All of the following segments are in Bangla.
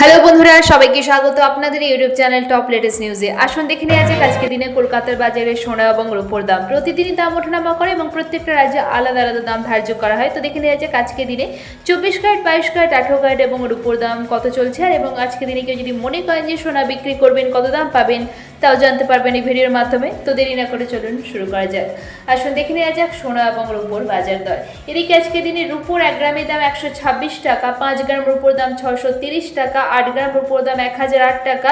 হ্যালো বন্ধুরা, সবাইকে স্বাগত আপনাদের ইউটিউব চ্যানেল টপ লেটেস্ট নিউজে আসুন দেখে নিয়ে যাক আজকে দিনে কলকাতার বাজারে সোনা এবং রূপোর দাম। প্রতিদিনই দাম ওঠানামা করে এবং প্রত্যেকটা রাজ্যে আলাদা আলাদা দাম ধার্য করা হয়। তো দেখে নেওয়া যাক আজকে দিনে চব্বিশ কার্ড বাইশ কার্ড আঠেরো কার্ড এবং রূপোর দাম কত চলছে। আর এবং আজকে দিনে কেউ যদি মনে করেন যে সোনা বিক্রি করবেন, কত দাম পাবেন তাও জানতে পারবেন এই ভিডিওর মাধ্যমে। তো দেরি না করে চলুন শুরু করা যাক। আসুন দেখে নেওয়া যাক সোনা এবং রূপোর বাজার দর। এদিকে আজকে দিনে রূপোর এক গ্রামের দাম একশো ছাব্বিশ টাকা, পাঁচ গ্রাম রূপোর দাম ছশো তিরিশ টাকা, আট গ্রাম রূপোর দাম এক হাজার আট টাকা,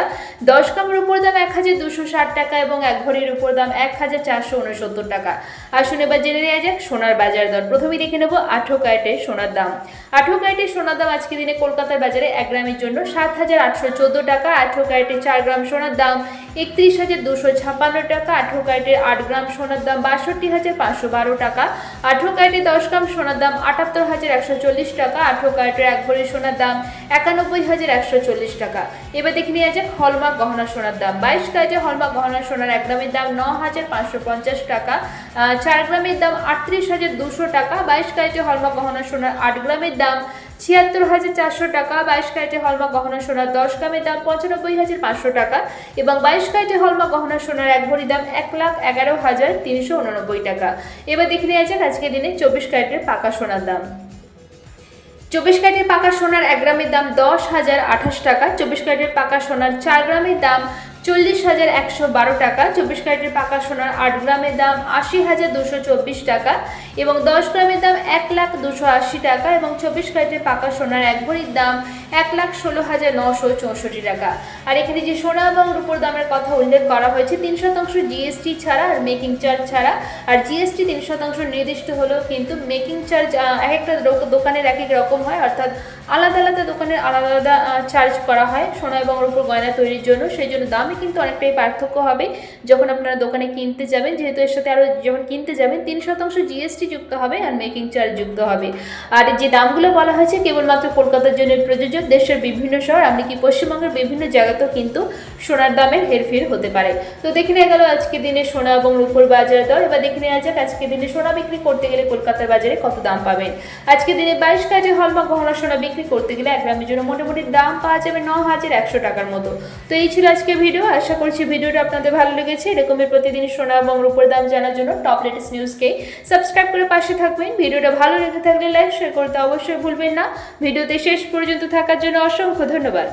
দশ গ্রাম রূপোর দাম এক হাজার দুশো ষাট টাকা এবং এক ভরির উপর দাম এক হাজার চারশো উনসত্তর টাকা। আসুন এবার জেনে নেওয়া যাক সোনার বাজার দর। প্রথমেই দেখে নেব আঠেরো ক্যারেটের সোনার দাম। আঠো ক্যারেটের সোনার দাম আজকে দিনে কলকাতার বাজারে এক গ্রামের জন্য সাত হাজার আটশো চোদ্দ টাকা আঠো ক্যারেটের চার গ্রাম সোনার দাম। একত্রিশ হাজার দুশো ছাপ্পান্ন টাকা, আঠেরো ক্যারেটের আট গ্রাম সোনার দাম বাষট্টি হাজার পাঁচশো বারো টাকা, আঠেরো ক্যারেটের দশ গ্রাম সোনার দাম আটাত্তর হাজার একশো চল্লিশ টাকা, আঠেরো ক্যারেটের এক ভরি সোনার দাম একানব্বই হাজার একশো চল্লিশ টাকা। এবার দেখে নেওয়া যাক হলমার্ক গহনা সোনার দাম। বাইশ ক্যারেটের হলমার্ক গহনা সোনার এক গ্রামের দাম ন হাজার পাঁচশো পঞ্চাশ টাকা চার গ্রামের দাম আটত্রিশ হাজার দুশো টাকা, বাইশ ক্যারেটের হলমার্ক গহনা সোনার আট গ্রামের দাম ছিয়াত্তর হাজার চারশো টাকা, বাইশ ক্যারেটে হলমা গহনা সোনার দশ গ্রামের দাম পঁচানব্বই হাজার পাঁচশো টাকা এবং বাইশ ক্যারেটে হলমা গহনা সোনার এক ভরি দাম এক লাখ এগারো হাজার তিনশো উননব্বই টাকা। এবার দেখে নেওয়া যাক আজকের দিনে চব্বিশ ক্যারেটের পাকা সোনার দাম। চব্বিশ ক্যারেটের পাকা সোনার এক গ্রামের দাম দশ হাজার আঠাশ টাকা, চব্বিশ ক্যারেটের পাকা সোনার চার গ্রামের দাম চল্লিশ হাজার একশো বারো টাকা, চব্বিশ ক্যারেটের পাকা সোনার আট গ্রামের দাম আশি হাজার দুশো চব্বিশ টাকা এবং দশ গ্রামের দাম এক লাখ দুশো আশি টাকা এবং চব্বিশ ক্যারেটের পাকা সোনার এক ভরির দাম এক লাখ ষোলো হাজার নশো চৌষট্টি টাকা। আর এখানে যে সোনা এবং রূপোর দামের কথা উল্লেখ করা হয়েছে, তিন শতাংশ জিএসটি ছাড়া আর মেকিং চার্জ ছাড়া। আর জিএসটি তিন শতাংশ নির্দিষ্ট হলেও কিন্তু মেকিং চার্জ এক একটা দোকানের এক এক রকম হয়, অর্থাৎ আলাদা আলাদা দোকানের আলাদা আলাদা চার্জ করা হয় সোনা এবং রূপোর গয়না তৈরির জন্য। সেই জন্য দামে কিন্তু অনেকটাই পার্থক্য হবে। যখন আপনারা দোকানে কিনতে যাবেন, যেহেতু এর সাথে আরও যখন কিনতে যাবেন, তিন শতাংশ জিএসটি যুক্ত হবে আর মেকিং চার্জ যুক্ত হবে। আর যে দামগুলো বলা হয়েছে, কেবলমাত্র কলকাতার জন্য প্রযোজ্য। দেশের বিভিন্ন শহর, আপনি কি পশ্চিমবঙ্গের বিভিন্ন জায়গাতেও কিন্তু সোনার দামের হেরফের হতে পারে। তো দেখে নেওয়া গেল আজকে দিনে সোনা এবং রূপোর বাজার দর। এবার দেখে নেওয়া যাক আজকে দিনে সোনা বিক্রি করতে গেলে কলকাতার বাজারে কত দাম পাবেন। আজকে দিনে বাইশ কাজে হলমার্ক গহনা সোনা বিক্রি করতে গেলে এক গ্রামের জন্য মোটামুটি দাম পাওয়া যাবে ন হাজার একশো টাকার মতো। তো এই ছিল আজকে ভিডিও। আশা করছি ভিডিওটা আপনাদের ভালো লেগেছে। এরকমের প্রতিদিন সোনা এবং রূপোর দাম জানার জন্য টপ লেটেস্ট নিউজকে সাবস্ক্রাইব করে পাশে থাকবেন। ভিডিওটা ভালো লেগে থাকলে লাইক, শেয়ার করতে অবশ্যই ভুলবেন না। ভিডিওতে শেষ পর্যন্ত থাকার জন্য অসংখ্য ধন্যবাদ।